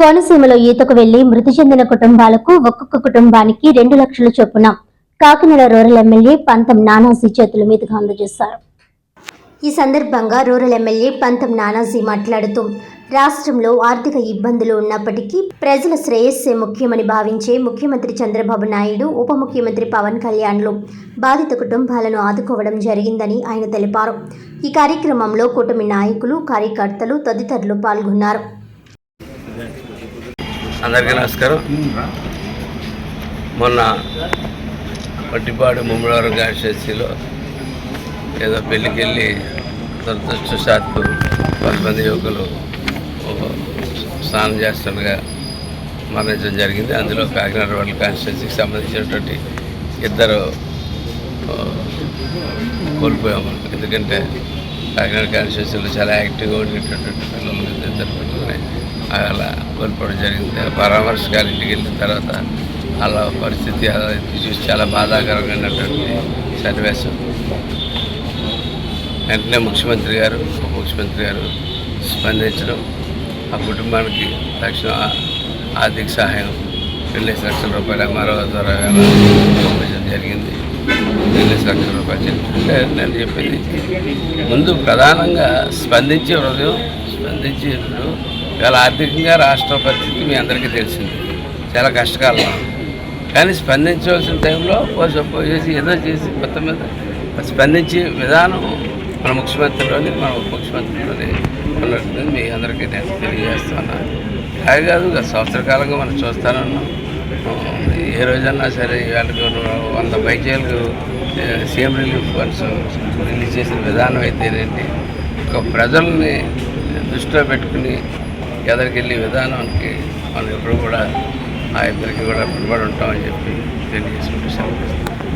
కోనసీమలో ఈతకు వెళ్ళి మృతి చెందిన కుటుంబాలకు ఒక్కొక్క కుటుంబానికి రెండు లక్షల చొప్పున కాకినాడ రూరల్ ఎమ్మెల్యే పంతం నానాజీ చేతుల మీదుగా అందజేశారు. ఈ సందర్భంగా రూరల్ ఎమ్మెల్యే పంతం నానాజీ మాట్లాడుతూ రాష్ట్రంలో ఆర్థిక ఇబ్బందులు ఉన్నప్పటికీ ప్రజల శ్రేయస్సే ముఖ్యమని భావించే ముఖ్యమంత్రి చంద్రబాబు నాయుడు ఉప ముఖ్యమంత్రి పవన్ కళ్యాణ్లు బాధిత కుటుంబాలను ఆదుకోవడం జరిగిందని ఆయన తెలిపారు. ఈ కార్యక్రమంలో కూటమి నాయకులు కార్యకర్తలు తదితరులు పాల్గొన్నారు. అందరికీ నమస్కారం. మొన్న పట్టిపాడు ముమ్మడివారం కాన్స్టిట్యూన్సీలో ఏదో పెళ్ళికి వెళ్ళి దురదృష్టశాత్తు కొంతమంది యువకులు స్నానం చేస్తుండగా మరణించడం జరిగింది. అందులో కాకినాడ వాళ్ళ కాన్స్టిట్యూన్సీకి సంబంధించినటువంటి ఇద్దరు కోల్పోయాము ఎందుకంటే కాకినాడ కాన్స్టిట్యూన్సీలో చాలా యాక్టివ్గా ఉండేటటువంటి పిల్లలు ఇద్దరు. అలా కోల్పోవడం జరిగింది. పరామర్శకాలు ఇంటికి వెళ్ళిన తర్వాత అలా పరిస్థితి చూసి చాలా బాధాకరమైనటువంటి సన్నివేశం. వెంటనే ముఖ్యమంత్రి గారు ఉప ముఖ్యమంత్రి గారు స్పందించడం ఆ కుటుంబానికి తక్షణ ఆర్థిక సహాయం రెండు లక్షల రూపాయల మరో ద్వారా పంపించడం జరిగింది. రెండు లక్షల రూపాయలు అంటే నేను చెప్పింది ముందు ప్రధానంగా స్పందించే హృదయం స్పందించే ఇవాళ ఆర్థికంగా రాష్ట్ర పరిస్థితి మీ అందరికీ తెలిసింది. చాలా కష్టకాలం. కానీ స్పందించవలసిన టైంలో చేసి ఏదో చేసి మొత్తం మీద స్పందించే విధానం మన ముఖ్యమంత్రిలోని మన ఉప ముఖ్యమంత్రిలోని ఉన్నట్టు మీ అందరికీ నేను తెలియజేస్తున్నాను అలాగే కాదు గత సంవత్సర కాలంగా మనం చూస్తానన్నాం. ఏ రోజన్నా సరే వాళ్ళకి వంద పైచేలకు సీఎం రిలీఫ్ ఫండ్స్ రిలీజ్ చేసిన విధానం అయితే ఏంటి ఒక ప్రజల్ని దృష్టిలో పెట్టుకుని ఎదరికెళ్ళి విధానానికి మనం ఎప్పుడు కూడా ఆ ఇద్దరికి కూడా పిలుబడి ఉంటామని చెప్పి తెలియజేసుకుంటూ సెలవు